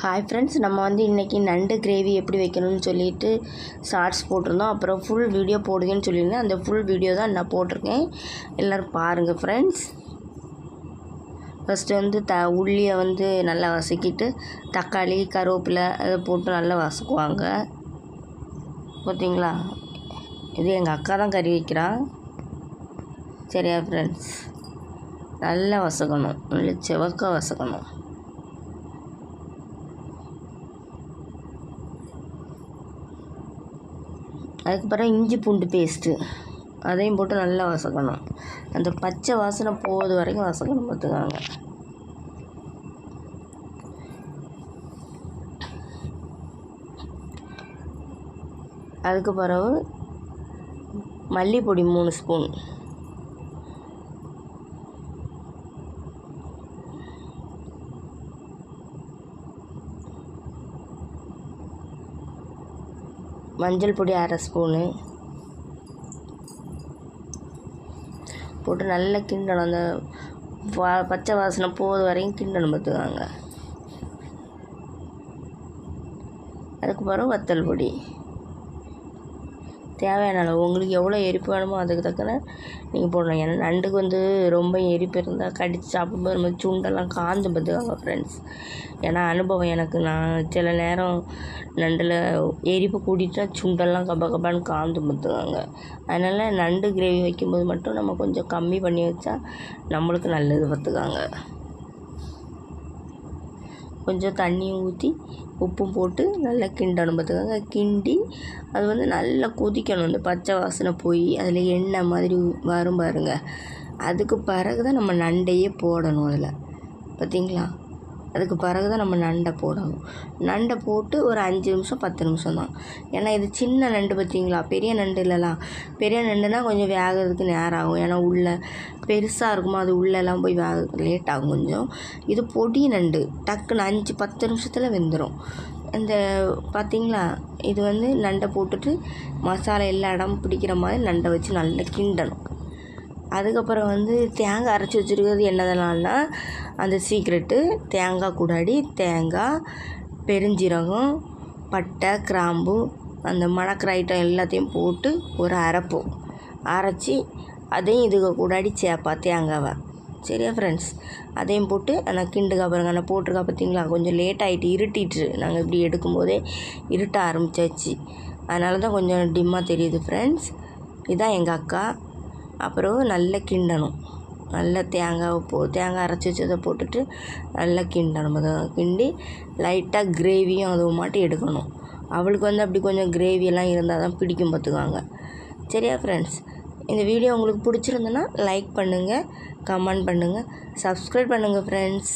Hi friends நம்ம வந்து இன்றைக்கி நண்டு கிரேவி எப்படி வைக்கணும்னு சொல்லிட்டு ஷார்ட்ஸ் போட்டிருந்தோம். அப்புறம் ஃபுல் வீடியோ போடுங்கன்னு சொல்லியிருந்தேன். அந்த ஃபுல் வீடியோ தான் நான் போட்டிருக்கேன். எல்லோரும் பாருங்கள் ஃப்ரெண்ட்ஸ் ஃபஸ்ட்டு வந்து த உள்ளியை வந்து நல்லா வசக்கிட்டு தக்காளி கருவேப்பிலை அதை போட்டு நல்லா வசக்குவாங்க பார்த்தீங்களா இது எங்கள் அக்கா தான் கறி வைக்கிறாள் சரியா ஃப்ரெண்ட்ஸ் நல்லா வசக்கணும் நல்லா செவக்க வசக்கணும் அதுக்கப்புறம் இஞ்சி பூண்டு பேஸ்ட்டு. அதையும் போட்டு நல்லா வசக்கணும். அந்த பச்சை வாசனை போவது வரைக்கும் வசக்கணும் பார்த்துக்காங்க. அதுக்கு பிறகு மல்லிப்பொடி மூணு ஸ்பூன். மஞ்சள் பொடி அரை ஸ்பூனு. போட்டு நல்லா கிண்டணும். அந்த வா பச்சை வாசனை போது வரையும் கிண்டணும் பார்த்துக்காங்க. அதுக்கு பிறகு வத்தல் பொடி. தேவையான அளவு. உங்களுக்கு எவ்வளோ எரிப்பு வேணுமோ அதுக்கு தக்கன நீங்கள் போடணும் ஏன்னா நண்டுக்கு வந்து ரொம்ப எரிப்பு இருந்தால் கடித்து சாப்பிடும்போது நம்ம சுண்டெல்லாம் காந்து பார்த்துக்காங்க ஃப்ரெண்ட்ஸ் ஏன்னா அனுபவம் எனக்கு. நான் சில நேரம் நண்டில் எரிப்பு கூட்டிட்டா சுண்டெல்லாம் கப கபான்னு காந்து பார்த்துக்காங்க அதனால் நண்டு கிரேவி வைக்கும்போது மட்டும் நம்ம கொஞ்சம் கம்மி பண்ணி வச்சா நம்மளுக்கு நல்லது பார்த்துக்காங்க கொஞ்சம் தண்ணியும் ஊற்றி உப்பும் போட்டு நல்லா கிண்டணும் பார்த்துக்கோங்க. கிண்டி அது வந்து நல்லா கொதிக்கணும். இந்த பச்சை வாசனை போய் அதில் எண்ணெய் மாதிரி வரும் பாருங்க. அதுக்கு பிறகு தான் நம்ம நண்டையே போடணும் அதில். பார்த்தீங்களா? அதுக்கு பிறகு தான் நம்ம நண்டை போடணும். நண்டை போட்டு ஒரு அஞ்சு நிமிஷம் பத்து நிமிஷம் தான் ஏன்னா இது சின்ன நண்டு பார்த்தீங்களா பெரிய நண்டு இல்லைலாம் பெரிய நண்டுனா கொஞ்சம் வேகிறதுக்கு நேரம் ஆகும் ஏன்னா உள்ளே பெருசாக இருக்குமோ அது உள்ளெல்லாம் போய் வேக லேட் ஆகும் கொஞ்சம். இது பொடி நண்டு. டக்குன்னு அஞ்சு பத்து நிமிஷத்தில் வெந்துடும் இந்த பார்த்தீங்களா இது வந்து நண்டை போட்டுட்டு மசாலா எல்லா இடம் பிடிக்கிற மாதிரி நண்டை வச்சு நல்லா கிண்டணும். அதுக்கப்புறம் வந்து தேங்காய் அரைச்சி வச்சுருக்கிறது என்னதெல்லாம்னா அந்த சீக்ரெட்டு தேங்காய் கூடாடி தேங்காய் பெருஞ்சீரகம் பட்டை கிராம்பு அந்த மணக்கிற ஐட்டம் எல்லாத்தையும் போட்டு ஒரு அரைப்போம். அரைச்சி அதையும் இதுக்கு கூடாடி சேப்பா தேங்காவை. சரியா ஃப்ரெண்ட்ஸ் அதையும் போட்டு ஆனால் கிண்டுக்கா பாருங்க. நான் போட்டிருக்கா பார்த்தீங்களா கொஞ்சம் லேட் ஆகிட்டு இருட்டிட்டு நாங்கள் இப்படி எடுக்கும்போதே இருட்ட ஆரம்பிச்சாச்சு. அதனால தான் கொஞ்சம் டிம்மாக தெரியுது ஃப்ரெண்ட்ஸ் இதுதான் எங்கள் அக்கா. அப்புறம் நல்லா கிண்டணும். நல்லா தேங்காவை போ தேங்காய் அரைச்சி வச்சதை போட்டுட்டு நல்லா கிண்டணும். கிண்டி லைட்டாக கிரேவியும் அதுவும் மாட்டி எடுக்கணும். அவளுக்கு வந்து அப்படி கொஞ்சம் கிரேவியெல்லாம் இருந்தால் தான் பிடிக்கும் பார்த்துக்காங்க சரியா ஃப்ரெண்ட்ஸ் இந்த வீடியோ உங்களுக்கு பிடிச்சிருந்ததுன்னா லைக் பண்ணுங்கள் கமெண்ட் பண்ணுங்கள் சப்ஸ்கிரைப் பண்ணுங்கள் ஃப்ரெண்ட்ஸ்